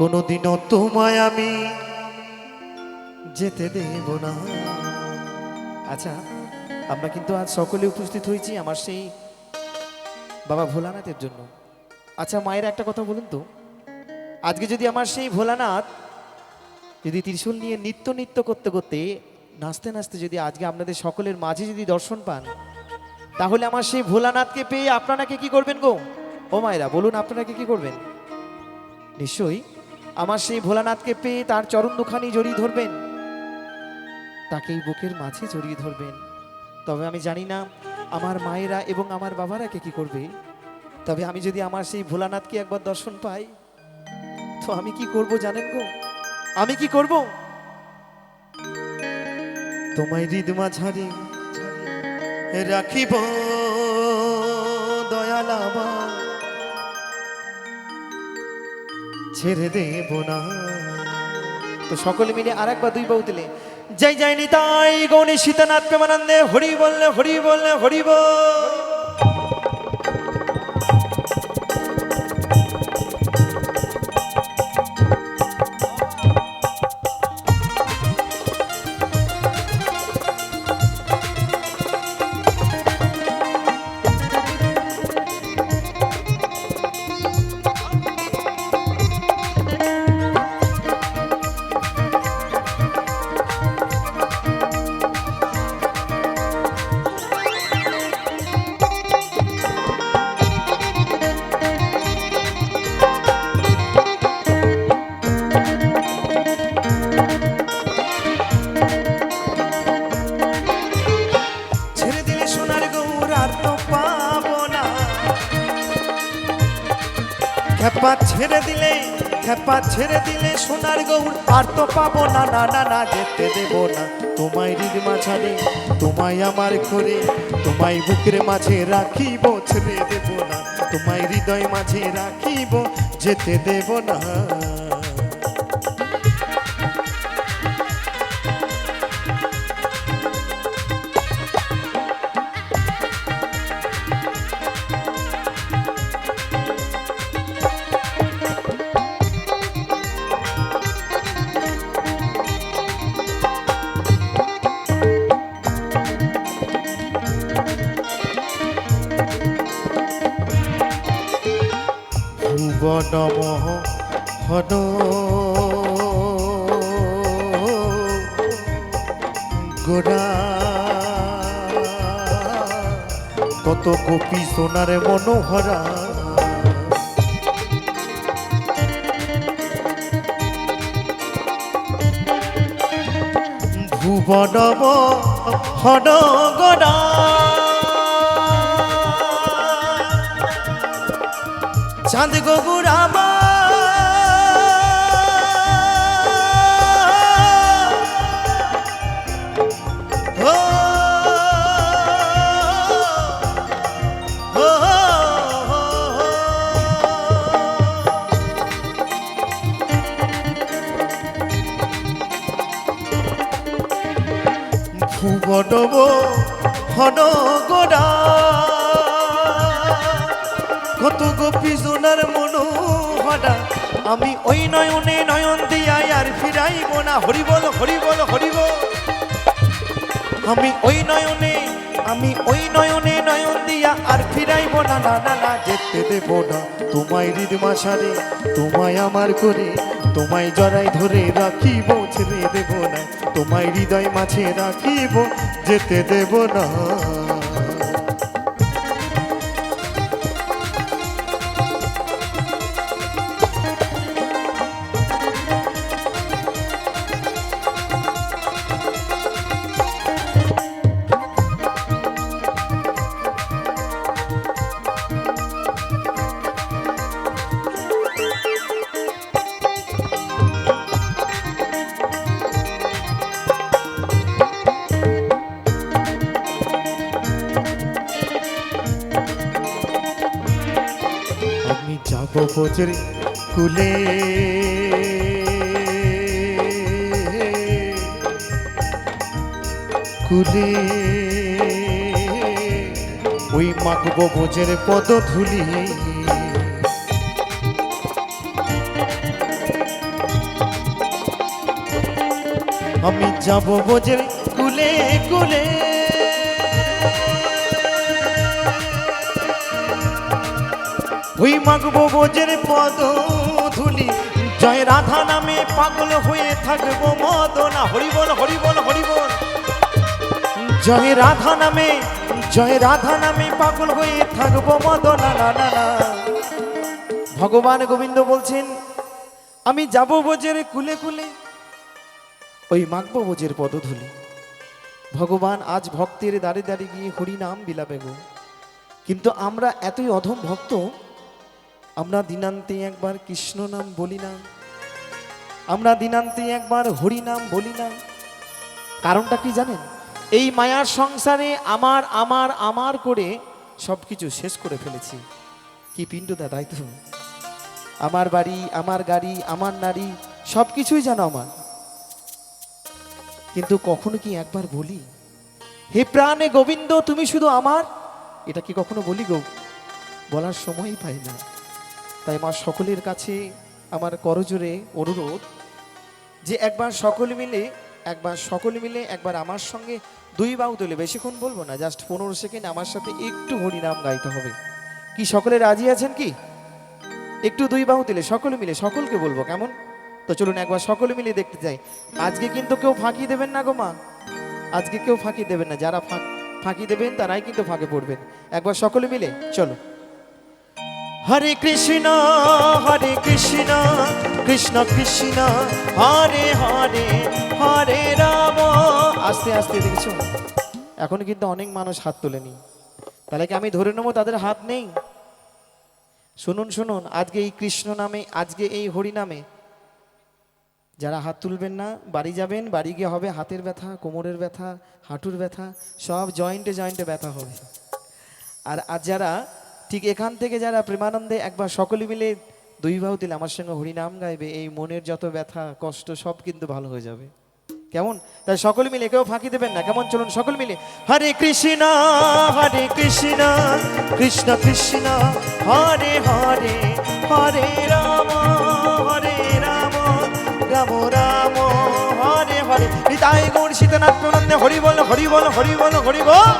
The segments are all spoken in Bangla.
কোনোদিনও তোমায় আমি যেতে দেব না। আচ্ছা আমরা কিন্তু আজ সকলে উপস্থিত হয়েছি আমার সেই বাবা ভোলানাথের জন্য। আচ্ছা মায়ের একটা কথা বলুন তো। আজকে যদি আমার সেই ভোলানাথ যদি ত্রিশূল নিয়ে নিত্য নিত্য করতে করতে, নাচতে নাচতে যদি আজকে আপনাদের সকলের মাঝে যদি দর্শন পান, তাহলে আমার সেই ভোলানাথকে পেয়ে আপনারাকে কি করবেন গো? ও মায়েরা, বলুন আপনারাকে কি করবেন? নিশ্চয়ই। আমার সেই ভোলানাথকে পেয়ে তার চরণ দুখানি জড়িয়ে ধরবেন। তাকেই বুকের মাঝে জড়িয়ে ধরবেন। তবে আমি জানি না আমার মায়েরা এবং আমার বাবারা কে কি করবে। তবে আমি যদি আমার সেই ভোলানাথকে একবার দর্শন পাই, তো আমি কি করব জানেন গো? আমি কি করব? তোমায় হৃদ মাঝারি রাখিব দয়ালাবা ছেড়ে দেব না। তো সকলে মিলে আর একবার দুই বাউ দিলে জয় জয় নিতাই গৌণী সীতানাথ প্রেমানন্দে হরি বললে হরি বললে হরি বল। খেপা ছেড়ে দিলে, খেপা ছেড়ে দিলে সোনার গৌর। আর তো পাবো না না না না, যেতে দেব না। তোমায় হৃদ মাঝারে, তোমায় আমার করে তোমায় বুকের মাঝে রাখিব, ছেড়ে দেব না। তোমায় হৃদয় মাঝে রাখিব, যেতে দেব না। ভুবনম হন। গোরা কত গোপী সোনার মনোহরা। ভুবনম হন গোরা। চাঁদ গগুরামা আমি ওই নয়নে নয়ন দিয়াই আর ফিরাইব না। হরিবল হরিবল হরিবল আমি ওই নয়নে, আমি ওই নয়নে নয়ন দিয়া আর ফিরাইব না না না না, যেতে দেব না। তোমায় হৃদ মাসারে তোমায় আমার করে, তোমায় জড়াই ধরে রাখিব, ছেড়ে দেব না। তোমায় হৃদয় মাঝে রাখিব, যেতে দেব না। বোঝের কুলে। কুলে। ওই মাখবো বোঝের পদ ধুলি। আমি যাব বোঝের কুলে কুলে। ওই মাগবো বোঝের পদ ধুলি। জয় রাধা নামে পাগল হয়ে থাকব মদ মদনা। হরিবল হরিবল হরিবল। জয় রাধা নামে, জয় রাধা নামে পাগল হয়ে থাকব মদনা। না না না। ভগবান গোবিন্দ বলছেন, আমি যাব বোঝের কুলে কুলে। ওই মাগবো বোঝের পদধূলি ভগবান আজ ভক্তের দাঁড়ে দাঁড়িয়ে গিয়ে হরি নাম বিলাবে গো। কিন্তু আমরা এতই অধম ভক্ত আমরা দিনান্তে একবার কৃষ্ণ নাম বলি না আমরা দিনান্তে একবার হরি নাম বলি না কারণটা কি জানেন? এই মায়ার সংসারে আমার আমার আমার করে সব কিছু শেষ করে ফেলেছি। কি পিণ্ডদা তাই তো? আমার বাড়ি, আমার গাড়ি, আমার নারী সব কিছুই যেন আমার। কিন্তু কখনো কি একবার বলি, হে প্রাণে গোবিন্দ, তুমি শুধু আমার? এটা কি কখনো বলি গো? বলার সময়ই পাই না। তাই মা সকলের কাছে আমার করজোরে অনুরোধ যে একবার সকলে মিলে, একবার সকলে মিলে, একবার আমার সঙ্গে দুই বাউ তুলে বেশিক্ষণ বলব না, জাস্ট পনেরো সেকেন্ড আমার সাথে একটু হরিনাম গাইতে হবে। কি সকলে রাজি আছেন কি? একটু দুই বাহু দিলে, সকলে মিলে, সকলকে বলব কেমন? তো চলুন একবার সকলে মিলে দেখতে যাই। আজকে কিন্তু কেউ ফাঁকি দেবেন না গো মা। আজকে কেউ ফাঁকি দেবেন না। যারা ফাঁকি দেবেন, তারাই কিন্তু ফাঁকে পড়বেন। একবার সকলে মিলে, চলো। হরে কৃষ্ণ হরে কৃষ্ণ কৃষ্ণ কৃষ্ণ, হরে হরে হরে রাম। আস্তে আস্তে দেখছ এখন কিন্তু অনেক মানুষ হাত তোলেনি। তাহলে কি আমি ধরে নেব তাদের হাত নেই? শুনুন শুনুন, আজকে এই কৃষ্ণ নামে, আজকে এই হরি নামে যারা হাত তুলবেন না, বাড়ি যাবেন, বাড়ি গিয়ে হবে হাতের ব্যথা, কোমরের ব্যথা, হাঁটুর ব্যথা, সব জয়েন্টে জয়েন্টে ব্যথা হবে। আর আজ যারা ঠিক এখান থেকে যারা প্রেমানন্দে একবার সকলে মিলে দুই বাহু দিলে আমার সঙ্গে হরিনাম গাইবে, এই মনের যত ব্যথা, কষ্ট, সব কিন্তু ভালো হয়ে যাবে। কেমন? তাই সকলে মিলে, কেউ ফাঁকি দেবেন না, কেমন? চলুন সকল মিলে, হরে কৃষ্ণ হরে কৃষ্ণ কৃষ্ণ কৃষ্ণ, হরে হরে হরে রাম হরে রাম রাম রাম, হরে হরে। হৃদয় গৌর সীতানাথ প্রনন্দে হরি বল হরি বল হরি বল হরি বল।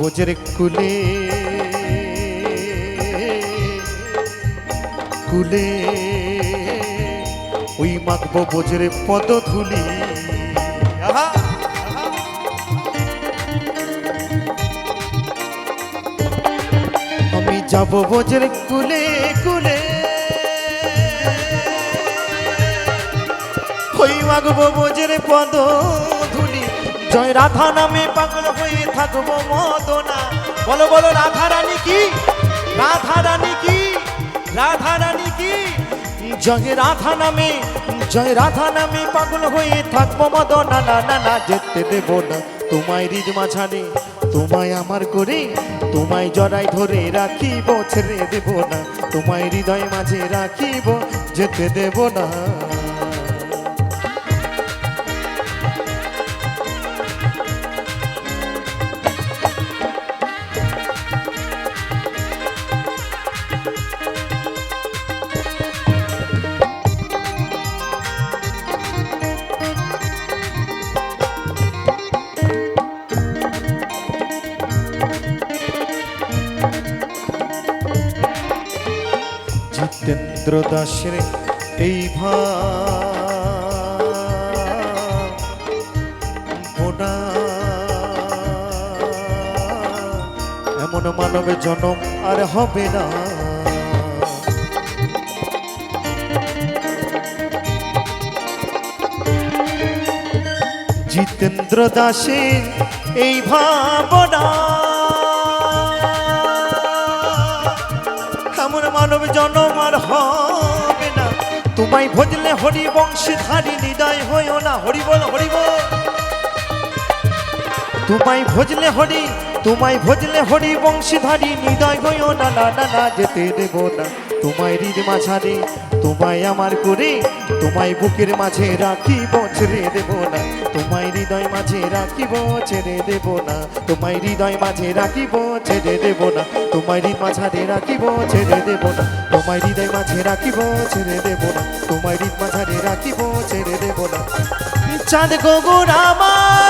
বোঝের কুলে কুলে, ওই মাখবো বোঝের পদ ধুলি। আমি যাব বোঝের কুলে কুলে। ওই মাগবো বোঝের পদ ধুলি। জয় রাধা নামে পাগল হয়ে থাকব মদনা। বলো বলো, রাধা রানী কি? রাধা রানী কি? রাধা রানী কি? জয় রাধা নামে, জয় রাধা নামে পাগল হয়ে থাকব মদনা। না না না, যেতে দেব না তোমায় রিজ মাঝারে তোমায় আমার করে, তোমায় জড়াই ধরে রাখিব, ছেড়ে দেব না। তোমায় হৃদয় মাঝে রাখিব, যেতে দেব না। দাসের এই ভাবনা। এমন মানব জনম আর হবে না। জিতেন্দ্র দাসের এই ভাবনা মানব জনম আর হবে না। তোমায় ভজলে হরি বংশে বংশধারী নিদায় হইও না। হরি বল হরি বল। তোমায় ভজলে হরি, তোমায় ভজলে হরি বংশধারী নিদয় হইও না না না, যেতে দেব না। তোমায় হৃদ মাঝারে তোমায় আমার করে, তোমায় বুকের মাঝে রাখিব, ছেড়ে দেব না। তোমায় হৃদয় মাঝে রাখিব, ছেড়ে দেব না। তোমায় হৃদয় মাঝে রাখিব, ছেড়ে দেব না। তোমায় হৃদ মাঝারে রাখিব, ছেড়ে দেব না। তোমায় হৃদয় মাঝে রাখিব, ছেড়ে দেব না। তোমায় হৃদ মাঝারে রাখিব, ছেড়ে দেব না। চাঁদ গগন আমার